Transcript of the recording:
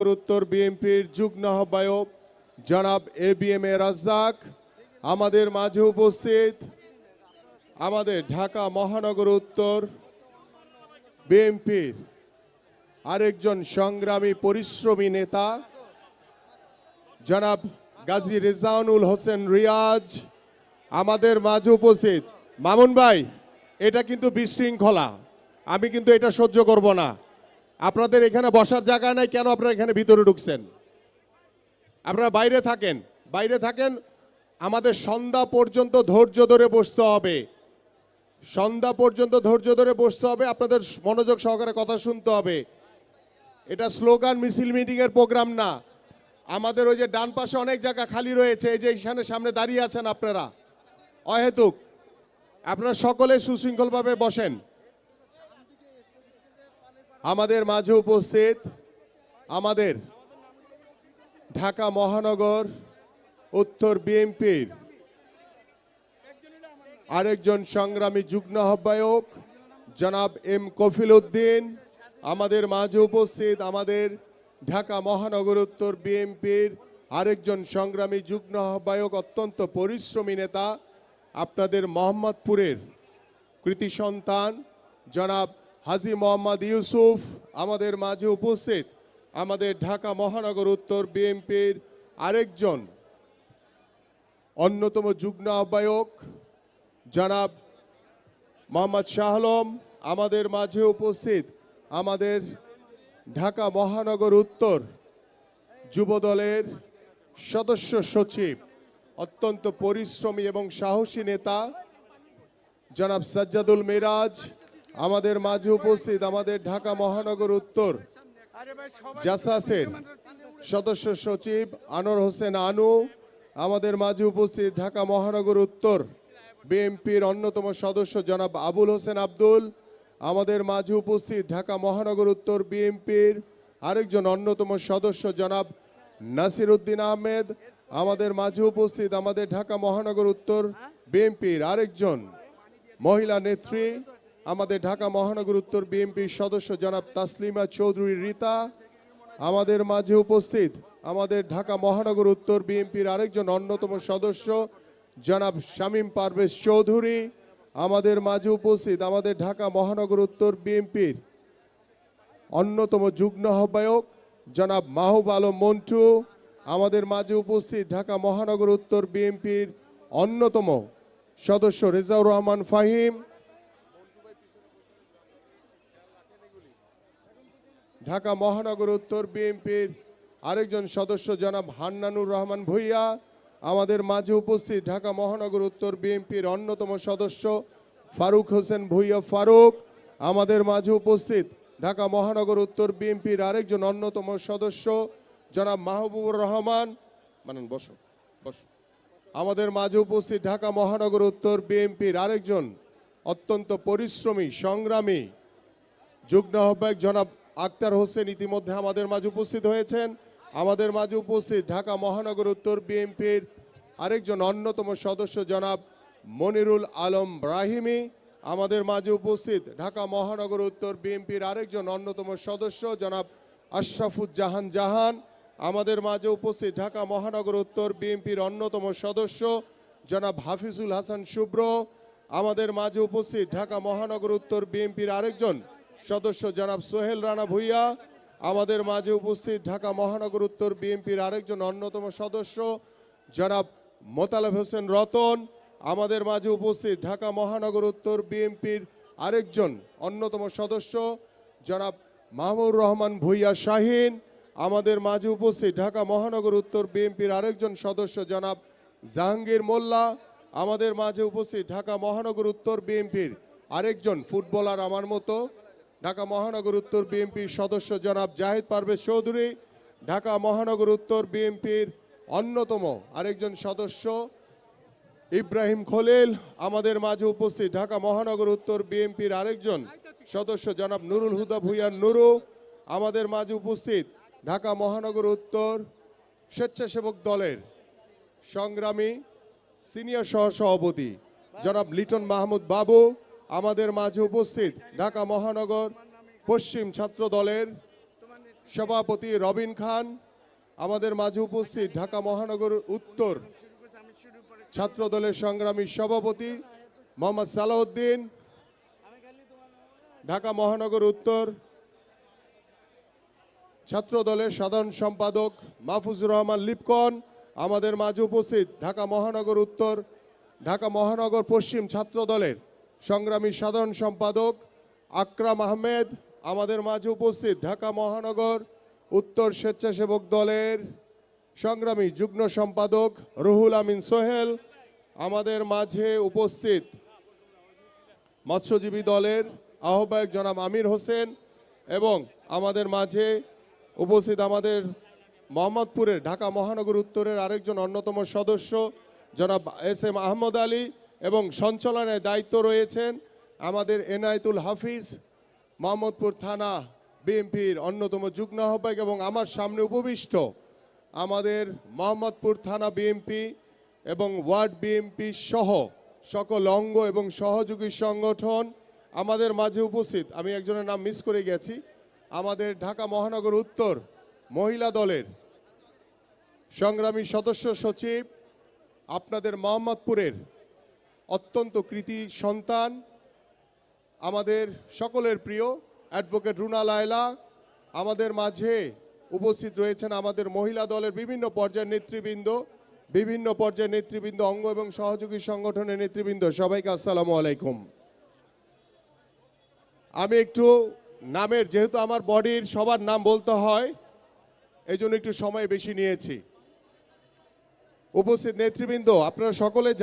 উত্তর বিএনপির যুগ্ম আহ্বায়ক জনাব A B M A Razzak, আমাদের মাঝে উপস্থিত আমাদের ঢাকা মহানগর উত্তর বিএনপির আরেকজন সংগ্রামী পরিশ্রমী নেতা জনাব গাজী রেজাউনুল হোসেন রিয়াজ, আমাদের মাঝে উপস্থিত। মামুন ভাই, এটা কিন্তু বিশৃঙ্খলা। আমি কিন্তু এটা সহ্য করব না। আপনাদের এখানে বসার জায়গা নাই, কেন আপনারা এখানে ভিতরে ঢুকছেন? আপনারা বাইরে থাকেন বাইরে থাকেন, আমাদের সন্ধ্যা পর্যন্ত ধৈর্য ধরে বসতে হবে। সন্ধ্যা পর্যন্ত ধৈর্য ধরে বসতে হবে, আপনাদের মনোযোগ সহকারে কথা শুনতে হবে। এটা স্লোগান মিছিল মিটিং এর প্রোগ্রাম না। আমাদের ওই যে ডান পাশে অনেক জায়গা খালি রয়েছে, এই যে এখানে সামনে দাঁড়িয়ে আছেন আপনারা। অহেতুক, আপনারা সকলে সুশৃঙ্খলভাবে বসেন। আমাদের মাঝে উপস্থিত আমাদের ঢাকা মহানগর উত্তর বিএনপির আরেকজন সংগ্রামী যুগ্ম আহ্বায়ক জনাব এম কফিল উদ্দিন, আমাদের মাঝে উপস্থিত আমাদের ঢাকা মহানগর উত্তর বিএনপির আরেকজন সংগ্রামী যুগ্ম আহ্বায়ক, অত্যন্ত পরিশ্রমী নেতা, আপনাদের মোহাম্মদপুরের কৃতি সন্তান জনাব হাজি মোহাম্মদ ইউসুফ আমাদের মাঝে উপস্থিত। আমাদের ঢাকা মহানগর উত্তর বিএনপির আরেকজন অন্যতম যুগ্ম আহ্বায়ক, জনাব মোহাম্মদ শাহ আলম আমাদের মাঝে উপস্থিত। আমাদের ঢাকা মহানগর উত্তর যুবদলের সদস্য সচিব, অত্যন্ত পরিশ্রমী এবং সাহসী নেতা, জনাব সাজ্জাদুল মিরাজ আমাদের মাঝে উপস্থিত আমাদের ঢাকা মহানগর উত্তর জাসাসের সদস্য সচিব আনোয়ার হোসেন আনু, আমাদের মাঝে উপস্থিত ঢাকা মহানগর উত্তর বিএনপির অন্যতম সদস্য জনাব আবুল হোসেন আব্দুল, আমাদের মাঝে উপস্থিত ঢাকা মহানগর উত্তর বিএনপির আরেকজন অন্যতম সদস্য জনাব নাসির উদ্দিন আহমেদ, আমাদের মাঝে উপস্থিত আমাদের ঢাকা মহানগর উত্তর বিএনপির আরেকজন মহিলা নেত্রী আমাদের ঢাকা মহানগর উত্তর বিএনপির সদস্য জনাব তাসলিমা চৌধুরী রীতা, আমাদের মাঝে উপস্থিত আমাদের ঢাকা মহানগর উত্তর বিএনপির আরেকজন অন্যতম সদস্য জনাব শামীম পারভেজ চৌধুরী, আমাদের মাঝে উপস্থিত আমাদের ঢাকা মহানগর উত্তর বিএনপির অন্যতম যুগ্ম আহ্বায়ক জনাব মাহবুব আলম মন্টু, আমাদের মাঝে উপস্থিত ঢাকা মহানগর উত্তর বিএনপির অন্যতম সদস্য রেজাউর রহমান ফাহিম ঢাকা মহানগর উত্তর বিএনপির আরেকজন সদস্য জনাব হান্নানুর রহমান ভুইয়া, আমাদের মাঝে উপস্থিত ঢাকা মহানগর উত্তর বিএনপির অন্যতম সদস্য ফারুক হোসেন ভুইয়া ফারুক, আমাদের মাঝে উপস্থিত ঢাকা মহানগর উত্তর বিএনপির আরেকজন অন্যতম সদস্য জনাব মাহবুবুর রহমান, মানেন বসো বসো, আমাদের মাঝে উপস্থিত ঢাকা মহানগর উত্তর বিএনপির আরেকজন অত্যন্ত পরিশ্রমী, সংগ্রামী, যুগ্ম আহ্বায়ক জনাব আক্তার হোসেন ইতিমধ্যে আমাদের মাঝে উপস্থিত হয়েছেন। আমাদের মাঝে উপস্থিত ঢাকা মহানগর উত্তর বিএনপির আরেকজন অন্যতম সদস্য জনাব মনিরুল আলম ব্রাহিমি। আমাদের মাঝে উপস্থিত ঢাকা মহানগর উত্তর বিএনপির আরেকজন অন্যতম সদস্য জনাব আশরাফুজ্জাহান জাহান। আমাদের মাঝে উপস্থিত ঢাকা মহানগর উত্তর বিএনপির অন্যতম সদস্য জনাব হাফিজুল হাসান শুভ্র। আমাদের মাঝে উপস্থিত ঢাকা মহানগর উত্তর বিএনপির আরেকজন সদস্য জনাব সোহেল রানা ভুইয়া, আমাদের মাঝে উপস্থিত ঢাকা মহানগর উত্তর বিএনপির আরেকজন অন্যতম সদস্য, জনাব মোতালেব হোসেন রতন, আমাদের মাঝে উপস্থিত ঢাকা মহানগর উত্তর বিএনপির আরেকজন অন্যতম সদস্য, জনাব মাহমুর রহমান ভুইয়া শাহিন, আমাদের মাঝে উপস্থিত ঢাকা মহানগর উত্তর বিএনপির আরেকজন সদস্য, জনাব জাহাঙ্গীর মোল্লা, আমাদের মাঝে উপস্থিত ঢাকা মহানগর উত্তর বিএনপির আরেকজন ফুটবলার আমার মতো। ঢাকা মহানগর উত্তর বিএনপির সদস্য জনাব জাহিদ পারভেজ চৌধুরী, ঢাকা মহানগর উত্তর বিএনপির অন্যতম আরেকজন সদস্য ইব্রাহিম খলিল, আমাদের মাঝে উপস্থিত ঢাকা মহানগর উত্তর বিএনপির আরেকজন সদস্য জনাব নুরুল হুদা ভুইয়া নুরু, আমাদের মাঝে উপস্থিত ঢাকা মহানগর উত্তর স্বেচ্ছাসেবক দলের সংগ্রামী সিনিয়র সহ সভাপতি জনাব লিটন মাহমুদ বাবু আমাদের মাঝে উপস্থিত ঢাকা মহানগর পশ্চিম ছাত্র দলের সভাপতি রবিন খান, আমাদের মাঝে উপস্থিত ঢাকা মহানগর উত্তর ছাত্র দলের সংগ্রামী সভাপতি মোহাম্মদ সালাউদ্দিন, ঢাকা মহানগর উত্তর ছাত্র দলের সাধারণ সম্পাদক মাহফুজুর রহমান লিপকন, আমাদের মাঝে উপস্থিত ঢাকা মহানগর উত্তর, ঢাকা মহানগর পশ্চিম ছাত্র দলের সংগ্রামী সাধারণ সম্পাদক আকরাম আহমেদ, আমাদের মাঝে উপস্থিত ঢাকা মহানগর উত্তর স্বেচ্ছাসেবক দলের সংগ্রামী যুগ্ম সম্পাদক রুহুল আমিন সোহেল, আমাদের মাঝে উপস্থিত মৎস্যজীবী দলের আহ্বায়ক জনাব আমির হোসেন এবং আমাদের মাঝে উপস্থিত আমাদের মোহাম্মদপুরের ঢাকা মহানগর উত্তরের আরেকজন অন্যতম সদস্য জনাব এস এম আহমদ আলী এবং সঞ্চালনের দায়িত্ব রয়েছেন আমাদের এনায়েতুল হাফিজ মোহাম্মদপুর থানা বিএনপির অন্যতম যুগ্ম আহ্বায়ক এবং আমার সামনে উপবিষ্ট আমাদের মোহাম্মদপুর থানা বিএনপি এবং ওয়ার্ড বিএনপি সহ সকল অঙ্গ এবং সহযোগী সংগঠন আমাদের মাঝে উপস্থিত। আমি একজনের নাম মিস করে গেছি। আমাদের ঢাকা মহানগর উত্তর মহিলা দলের সংগ্রামী সদস্য সচিব, আপনাদের মোহাম্মদপুরের অত্যন্ত কৃতি সন্তান, আমাদের সকলের প্রিয় অ্যাডভোকেট রুনা লায়লা, আমাদের মাঝে উপস্থিত রয়েছেন আমাদের মহিলা দলের বিভিন্ন পর্যায়ের নেতৃবৃন্দ, বিভিন্ন পর্যায়ের নেতৃবৃন্দ, অঙ্গ এবং সহযোগী সংগঠনের নেতৃবৃন্দ। সবাইকে আসসালামু আলাইকুম। আমি একটু নামের, যেহেতু আমার বডির সবার নাম বলতে হয় এই একটু সময় বেশি নিয়েছি। উপস্থিত নেতৃবৃন্দ, আপনারা সকলে